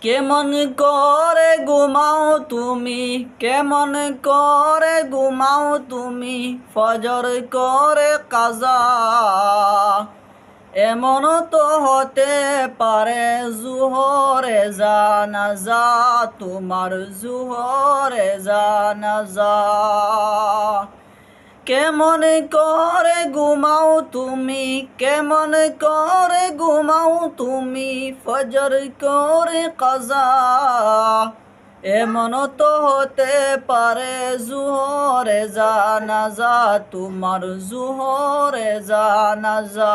কেমন করে ঘুমাও তুমি? কেমন করে ঘুমাও তুমি? ফজর করে কাজা। এমন তো হতে পারে জুহরে জানাজা, তোমার জুহরে জানাজা। কেমন করে ঘুমাও তুমি? কেমন করে ঘুমাও তুমি? ফজর করে কাজা। এমন তো হতে পারে জুহরে জানাজা, তোমার জুহরে জানাজা।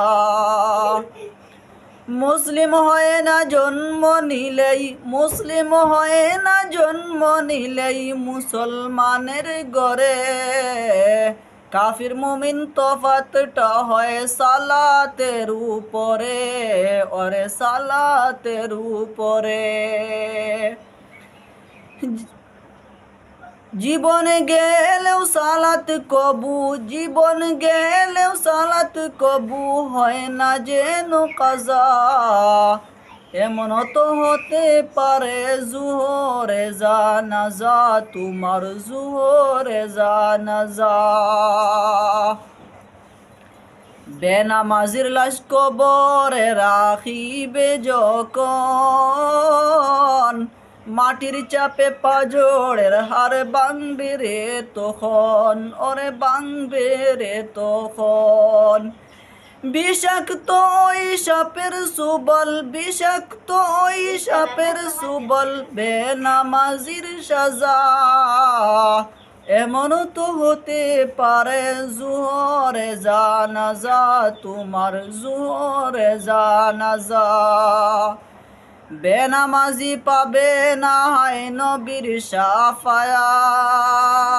মুসলিম হয় না জন্ম নিলেই, মুসলিম হয় না জন্ম নিলেই মুসলমানের গড়ে কাফির মুমিন তফাতটা হয় সালাতের উপরে, ওরে সালাতের উপরে। জীবন গেলেও সালাত কবু, জীবন গেলেও সালাত কবু, হয় না যেন কাজা। এমন তো হতে পারে জুহরে জানাজা তোমার জুহরে জানাজা বেনামাজির লাশ কবরে রাখিবে যখন, মাটির চাপে পাজড়ের হার বাংবে রে তখন, ওরে বাংবে রে তখন। বিষাক্ত ওই সাপের সুবল, বিষাক্ত ওই সাপের সুবল, বেনামাজির সাজা। এমন তো হতে পারে জুহরে জানাজা, তোমার জুহরে জানাজা। বেনামাজি পাবে না নবীর সাফায়াত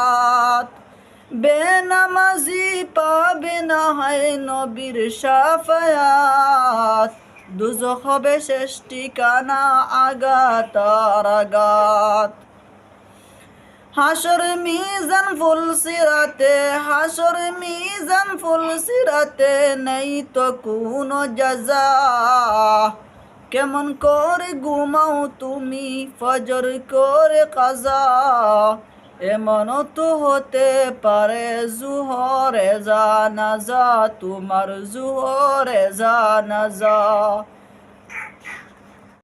বেনামাজি পাবে না হয় নবীর সাফায়াত। দুজখ হবে শেষ ঠিকানা আগাত আর আগাত হাসর মিজান ফুল সিরাতে, হাসর মিজান ফুল সিরাতে নেই তো কোনো জাজা কেমন করে ঘুমাও তুমি, ফজর করে কাজা। এমন তো হতে পারে জুহরে জানাজা তোমার জুহরে জানাজা